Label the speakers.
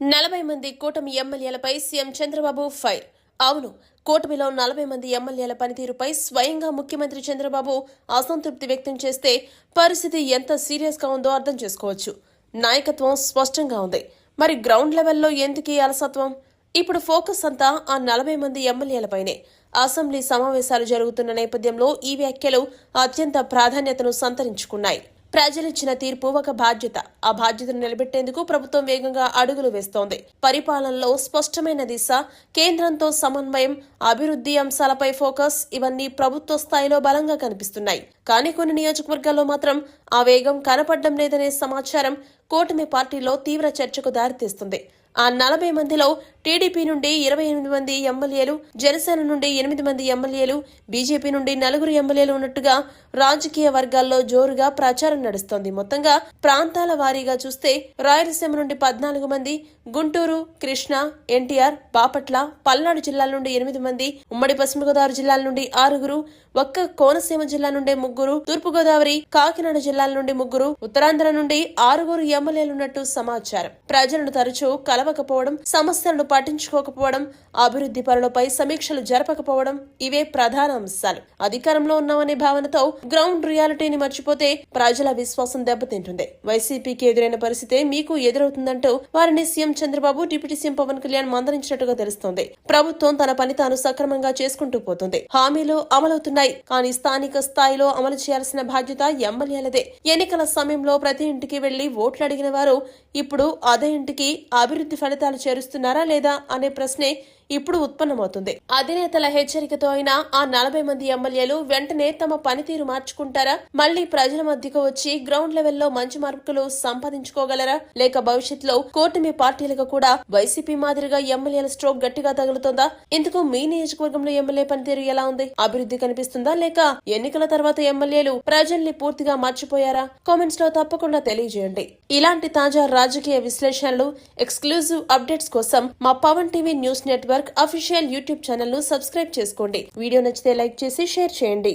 Speaker 1: నలభై మంది కూటమి ఎమ్మెల్యేలపై సీఎం చంద్రబాబు ఫైర్. అవును కూటమిలో నలభై మంది ఎమ్మెల్యేల పనితీరుపై స్వయంగా ముఖ్యమంత్రి చంద్రబాబు అసంతృప్తి వ్యక్తం చేస్తే పరిస్థితి ఎంత సీరియస్గా ఉందో అర్థం చేసుకోవచ్చు. నాయకత్వం స్పష్టంగా ఉంది. మరి గ్రౌండ్ లెవెల్లో ఎందుకు ఈ అలసత్వం? ఇప్పుడు ఫోకస్ అంతా ఆ నలభై మంది ఎమ్మెల్యేలపైనే. అసెంబ్లీ సమావేశాలు జరుగుతున్న నేపథ్యంలో ఈ వ్యాఖ్యలు అత్యంత ప్రాధాన్యతను సంతరించుకున్నాయి. ప్రజలిచ్చిన తీర్పు ఒక బాధ్యత. ఆ బాధ్యతను నిలబెట్టేందుకు ప్రభుత్వం వేగంగా అడుగులు వేస్తోంది. పరిపాలనలో స్పష్టమైన దిశ కేంద్రంతో సమన్వయం అభివృద్ధి అంశాలపై ఫోకస్ ఇవన్నీ ప్రభుత్వ స్థాయిలో బలంగా కనిపిస్తున్నాయి. కానీ కొన్ని నియోజకవర్గాల్లో మాత్రం ఆ వేగం కనపడడం లేదనే సమాచారం కూటమి పార్టీలో తీవ్ర చర్చకు దారితీస్తుంది. ఆ నలభై మందిలో టీడీపీ నుండి ఇరవై ఎనిమిది మంది ఎమ్మెల్యేలు జనసేన నుండి ఎనిమిది మంది ఎమ్మెల్యేలు బీజేపీ నుండి నలుగురు ఎమ్మెల్యేలు ఉన్నట్టుగా రాజకీయ వర్గాల్లో జోరుగా ప్రచారం నడుస్తోంది. మొత్తంగా ప్రాంతాల వారీగా చూస్తే రాయలసీమ నుండి పద్నాలుగు మంది గుంటూరు కృష్ణా ఎన్టీఆర్ బాపట్ల పల్నాడు జిల్లాల నుండి ఎనిమిది మంది ఉమ్మడి పశ్చిమ గోదావరి జిల్లాల నుండి ఆరుగురు ఒక్క కోనసీమ జిల్లా నుండి ముగ్గురు తూర్పుగోదావరి కాకినాడ జిల్లాల నుండి ముగ్గురు ఉత్తరాంధ్ర నుండి ఆరుగురు ఎమ్మెల్యేలున్నట్టు సమాచారం. ప్రజలను తరచూ కలవకపోవడం సమస్యలను పట్టించుకోకపోవడం అభివృద్ధి పనులపై సమీక్షలు జరపకపోవడం ఇవే ప్రధాన అంశాలు. అధికారంలో ఉన్నామనే భావనతో గ్రౌండ్ రియాలిటీని మర్చిపోతే ప్రజల విశ్వాసం దెబ్బతింటుంది. వైసీపీకి ఎదురైన పరిస్థితే మీకు ఎదురవుతుందంటూ వారిని CM Chandrababu deputy CM Pawan Kalyan మందరించినట్టుగా తెలుస్తోంది. ప్రభుత్వం తన పని తాను సక్రమంగా చేసుకుంటూ పోతుంది. హామీలు అమలవుతున్నాయి. కానీ స్థానిక స్థాయిలో అమలు చేయాల్సిన బాధ్యత ఎమ్మెల్యేలదే. ఎన్నికల సమయంలో ప్రతి ఇంటికి వెళ్ళి ఓట్లు అడిగిన వారు ఇప్పుడు అదే ఇంటికి అభివృద్ధి ఫలితాలు చేరుస్తున్నారా లేదా అనే ప్రశ్నే ఇప్పుడు ఉత్పన్నమవుతుంది. అధినేతల హెచ్చరికతో అయినా ఆ నలభై మంది ఎమ్మెల్యేలు వెంటనే తమ పనితీరు మార్చుకుంటారా? మళ్ళీ ప్రజల మధ్యకు వచ్చి గ్రౌండ్ లెవెల్లో మంచి మార్పులు సంపాదించుకోగలరా? లేక భవిష్యత్తులో కూటమి పార్టీలకు కూడా వైసీపీ మాదిరిగా ఎమ్మెల్యేల స్ట్రోక్ గట్టిగా తగులుతుందా? ఇందుకు మీ నియోజకవర్గంలో ఎమ్మెల్యే పనితీరు ఎలా ఉంది? అభివృద్ధి కనిపిస్తుందా? లేక ఎన్నికల తర్వాత ఎమ్మెల్యేలు ప్రజల్ని పూర్తిగా మర్చిపోయారా? కామెంట్స్లో తప్పకుండా తెలియజేయండి. ఇలాంటి తాజా రాజకీయ విశ్లేషణలు ఎక్స్క్లూజివ్ అప్డేట్స్ కోసం మా Pavan TV news network official YouTube ఛానల్ను సబ్స్క్రైబ్ చేసుకోండి వీడియో నచ్చితే లైక్ చేసి షేర్ చేయండి